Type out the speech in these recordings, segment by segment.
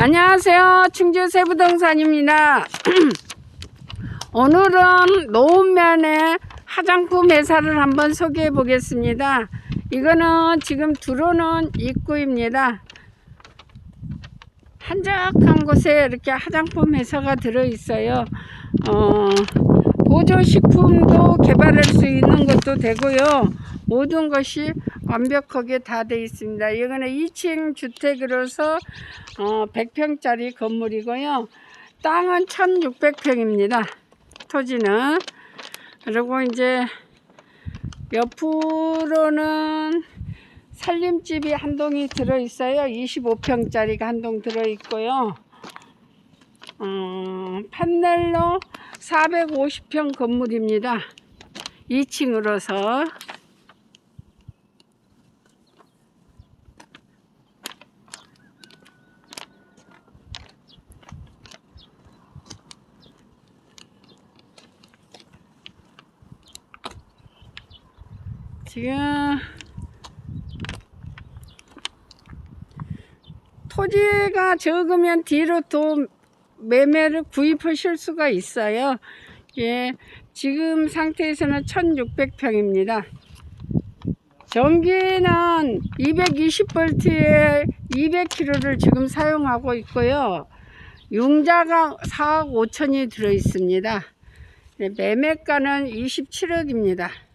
안녕하세요. 충주 세부동산입니다. 오늘은 노은면의 화장품 회사를 한번 소개해 보겠습니다. 이거는 지금 들어오는 입구입니다. 한적한 곳에 이렇게 화장품 회사가 들어 있어요. 어, 보조식품도 개발할 수 있는 것도 되고요. 모든 것이 완벽하게 다 되어 있습니다. 이거는 2층 주택으로서 어, 100평짜리 건물이고요. 땅은 1600평입니다. 토지는. 그리고 이제 옆으로는 살림집이 한 동이 들어 있어요. 25평짜리가 한 동 들어 있고요. 어, 판넬로 450평 건물입니다. 2층으로서 지금 토지가 적으면 뒤로 또 매매를 구입하실 수가 있어요. 예, 지금 상태에서는 1600평입니다. 전기는 220볼트에 200kg를 지금 사용하고 있고요. 융자가 4억 5천이 들어 있습니다. 예, 매매가는 27억입니다.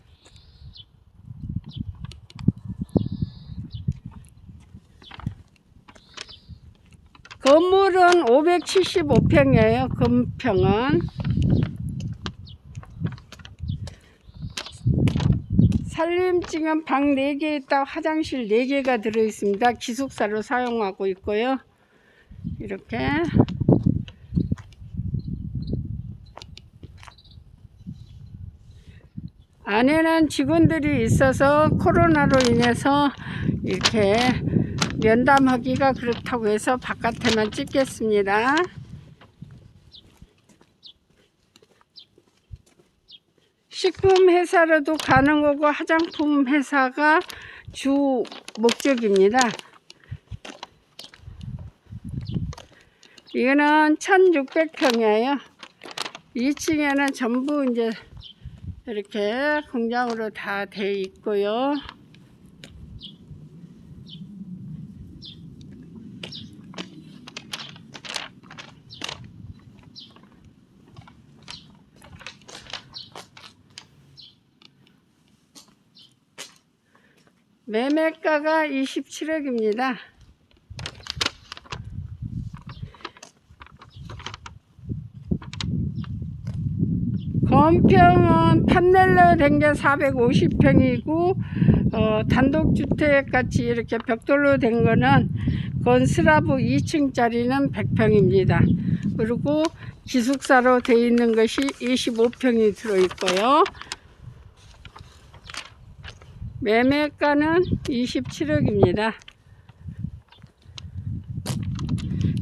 건물은 575평이에요. 건평은. 살림증은 방 4개 있다 화장실 4개가 들어있습니다. 기숙사로 사용하고 있고요. 이렇게 안에는 직원들이 있어서 코로나로 인해서 이렇게 면담하기가 그렇다고 해서 바깥에만 찍겠습니다. 식품 회사로도 가는 거고 화장품 회사가 주 목적입니다. 이거는 1600평이에요. 2층에는 전부 이제 이렇게 공장으로 다 돼 있고요. 매매가가 27억입니다. 건평은 판넬로 된 게 450평이고 어, 단독주택 같이 이렇게 벽돌로 된 거는 건스라브 2층짜리는 100평입니다. 그리고 기숙사로 되어 있는 것이 25평이 들어 있고요. 매매가는 27억입니다.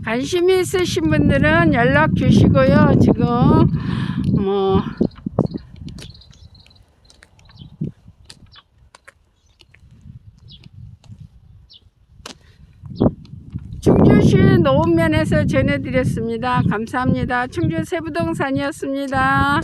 관심이 있으신 분들은 연락 주시고요. 지금 뭐 충주시 노원면에서 전해드렸습니다. 감사합니다. 충주 세부동산이었습니다.